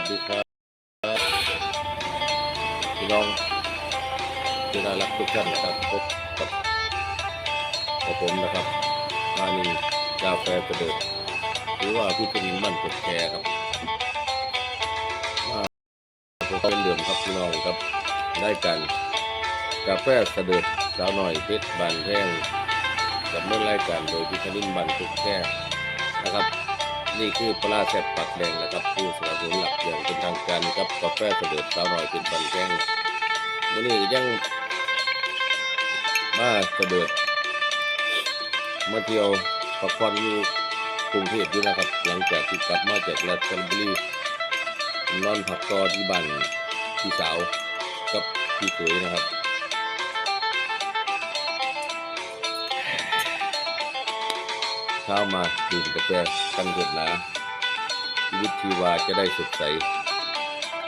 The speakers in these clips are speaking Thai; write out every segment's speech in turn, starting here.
วัสดีครับ พี่น้องที่น่ารักทุกท่านนะครับพบกับกับผมนะครับมานินกาแฟประเดิดหรือว่าพี่กนินมั่นกดแชร์ครับมาผมเป็นเหลือมครับพี่น้องครับได้กันกาแฟเด็จสาวหน่อยเพชรบานแท่งกับเมื่อรายการโดยพี่กนินมั่นกดแชร์นะครับ นี่คือปลาแซ่บปักแดงนะครับผู้สนับสนุนหลักอย่างเป็นทางการครับกาแฟเสด็จสาวหน่อยเป็นบันแกงวันนี้ยังมาเสด็จมาเที่ยวพักผ่อนอยู่กรุงเทพอยู่นะครับ หลังจากที่กลับมาจากราชบุรีนอนพักตอที่บ้านพี่สาวกับพี่เขยนะครับ ช้ามาดื่มกาแฟกันเถิดหนาชีวิตชีวาจะได้สดใส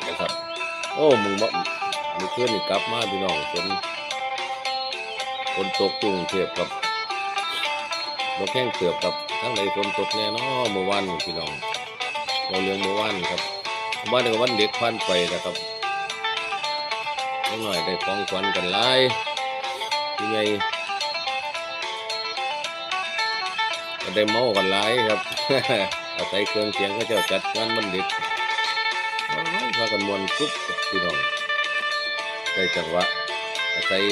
นะครับ โอ้มึงบ่เมื่อคืนนี่กลับมาพี่น้องฝนฝนตกกรุงเทพครับบ่แข้งเกือบครับทั้งไหนฝนตกแน่นอนเมื่อวานพี่น้องเราเรื่องเมื่อวานครับเมื่อวานเป็นวันเด็กพันไปนะครับนิดหน่อยได้ของขวัญกันหลายที่ไง ก็ได้เมากันหลายครับอาศัยเครื่องเสียงเขาเจ้าจัดงานมันเด็กพากันมวนกรุ๊บพี่น้องได้จังหวะอาศัย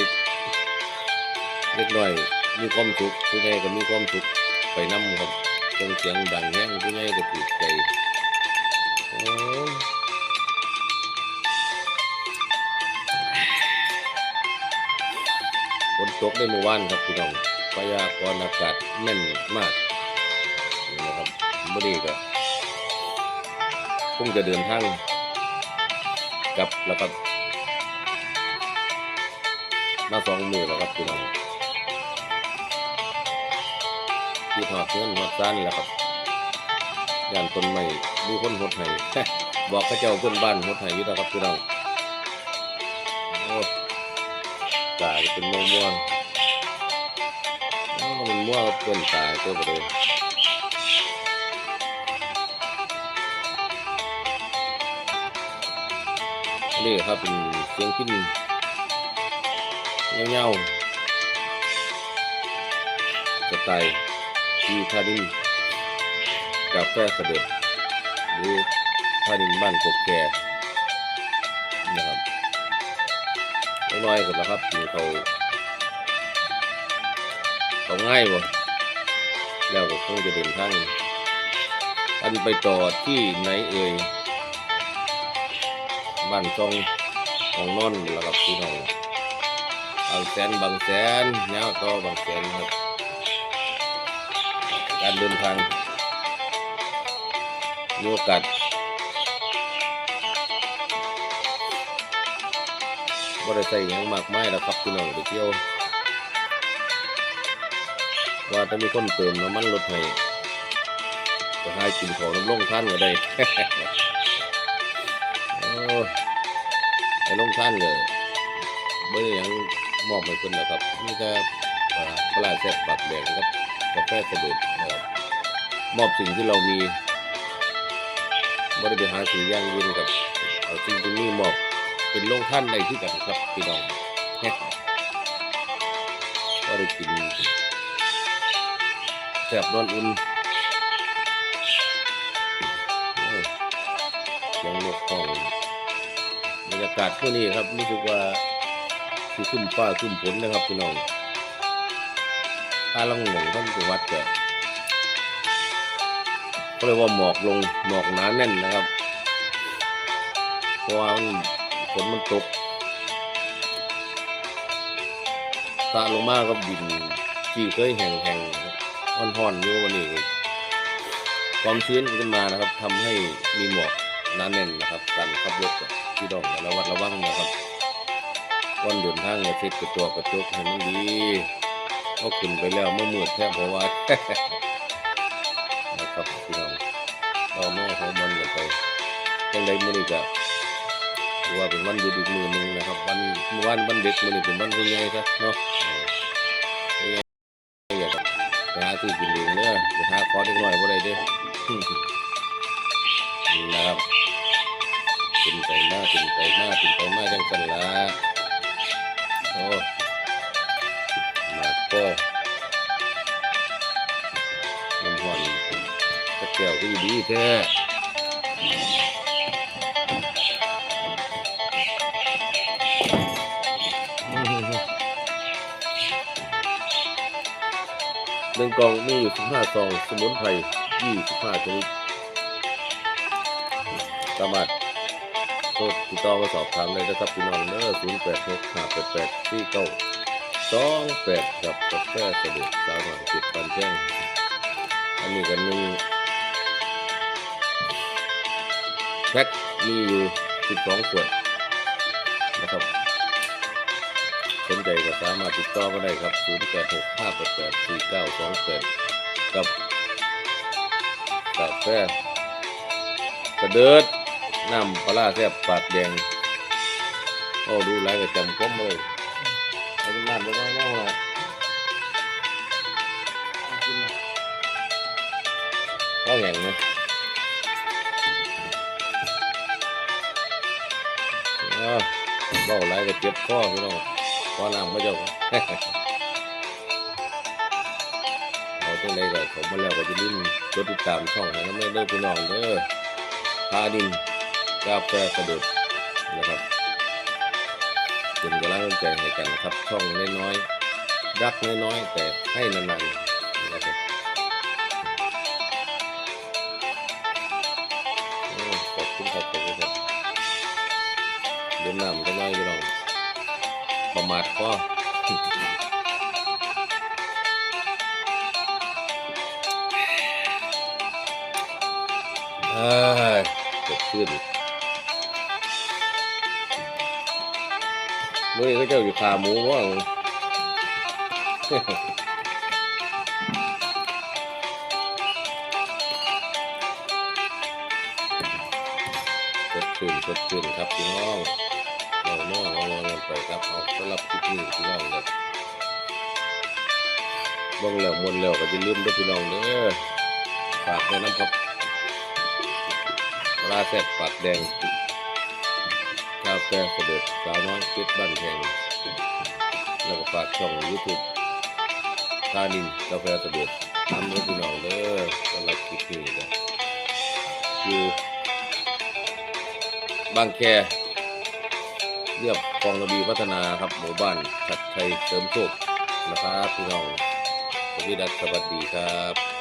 เล็กน้อยมีความสุขผู้ใหญ่ก็มีความสุขไปนำครับเครื่องเสียงดังแห้งผู้ใหญ่ก็ถูกใจฝนตกได้เมื่อวานครับพี่น้อง พยากรณ์อากาศแม่นมากนี่นะครับบดีก็คงจะเดินทางกลับแล้วครับมาสองมือแล้วครับพี่น้องที่หอดเงินหอดซานแล้วครับย่านต้นไม้ดูคนหดไห้บอกเขาเจ้าเพื่อนบ้านหดไห้อยู่แล้วครับพี่น้องโอ้ตาเป็นม่วง มันมั่วกับเกินตายตัวปเดี๋ยนี่ครับเป็นเสียงพินเงาๆสไตล์ที่ท่าดินกาแฟเสด็จหรือท่าดินบ้านกกแก่นะครับน้อยๆกันนะครับมีเขา เขาง่ายบ่แล้วก็คงจะเดินทางอันไปต่อที่ไหนเอ่ยบ้านซองของนอนแล้วครับพี่น้องบางแสนบางแสนแนวก็บางแสนครับ การเดินทางมีโอกาสบ่ได้ใส่หยังมากมายแล้วครับพี่น้องไปเที่ยว ว่าจะมีคนเติมน้ำมันรถให้จะให้กินของน้ำลงท่านก็ได้โอ้ไอ้ลงท่านเลยเมื่อยังมอบให้คนนะครับนี่ก็เอ่อปลาแซ่บปากแดงครับกาแฟสะดุดนะครับมอบสิ่งที่เรามีไม่ได้ไปหาสิ่งย่างยืนกับเอาสิ่งที่นี่มอบเป็นลงท่านในที่กันครับพี่น้องก็ได้กิน แซ่บนอนอุ่นยังนกของบรรยากาศทั่วนี้ครับรู้สึกว่าคือขึ้นฟ้าขึ้นฝนนะครับพี่น้องถ้าลังหลงทั้งจังหวัดจะก็เรียกว่าหมอกลงหมอกหนาแน่นนะครับเพราะว่าฝนมันตกตาลงมาก็บินที่เคยแห่งๆ ห่อนๆอยู่วันนี้ความชื้นขึ้นมานะครับทำให้มีหมอกหนาแน่นนะครับการขับรถกับพี่น้องระวัดระวังนะครับวันเดินทางเนี่ยเช็ดกระตัวกระจกให้มันดีเอาขึ้นไปแล้วเมื่อมืดแทบเพราะว่านะครับพี่น้องเอาแม่ของมันกันไปยังไงมื้อนี้ก็ถือว่าเป็นวันหยุดอีกมือหนึ่งนะครับ วันมื่อวานวันเด็กมื้อนี้เป็นวันผู้ใหญ่ซะเนาะ ซื้อกินเองเด้อไปหาคอเด็กน้อยบ่ได้เด้อนะครับกินไปมากกินไปมากกินไปมากจังกันละโอ้มาก็น้ำหอนตะเก้วก็อยู่ดีแท้ หนึ่งกล่องมีอยู่สิบห้าซอง สมุนไพรยี่สิบห้าชนิดสามารถโทรติดต่อมาสอบถามได้นะครับพี่น้องเนอศูนย์แปดหกห้าแปดแปดสี่เก้าสองแปดกับกาแฟสะดวกสาวหน่อยติดปันแจ้ง อันนี้กันหนึ่งแพ็คมีอยู่สิบสองขวดนะครับ สนใจก็สามารถติดต่อมาได้ครับ 0 8 6 5 8 8 4 9 2 8 กับกาแฟกระเดิดน้ำปลาแซ่บปากแดงโอ้ดูไรก็จำก้มเลยเอาเป็นน้ำไปน้อยๆละก็แห้งไหมอ้าวเบาไรก็เจ็บคอพี่น้อง ขอน้ำมาเจ้าเอาตัวใดก็ผมมาแล้วก็จะลิ้นกดติดตามช่องให้น้ำเด้อเด้อพี่น้องเด้อพาดินกาแฟสะดุดนะครับเป็นกำลังใจให้กันนะครับช่องน้อยๆรักน้อยๆแต่ให้นานๆนะครับขอบคุณครับขอบคุณครับเดินหน้ำก็น้อยพี่น้อง ประมาทก็เอ้ยเกิดขึ้นมื่อนี้ก็เจ้าอยู่ขาหมูว่างสดชื่นสดชื่นครับพี่น้อง เราน้องเราเงินไปครับเอาสำหรับคลิปนี้พี่น้องครับบ้องแล้วมวนแล้วก็จะลืมด้วยพี่น้องเด้อฝากไว้น้ำครับปลาแซ่บปากแดงกาแฟเสด็จสาวน้อยเพชรบ้านแพงแล้วก็ฝากช่องยูทูบทานินกาแฟเสด็จทำด้วยพี่น้องเด้อสำหรับคลิปนี้ก็คือบางแค เรียบกองระบีพัฒนาครับหมู่บ้านชัดชัยเสริมโชคนะครับพี่น้องสวัสดีครับสวัสดีครับ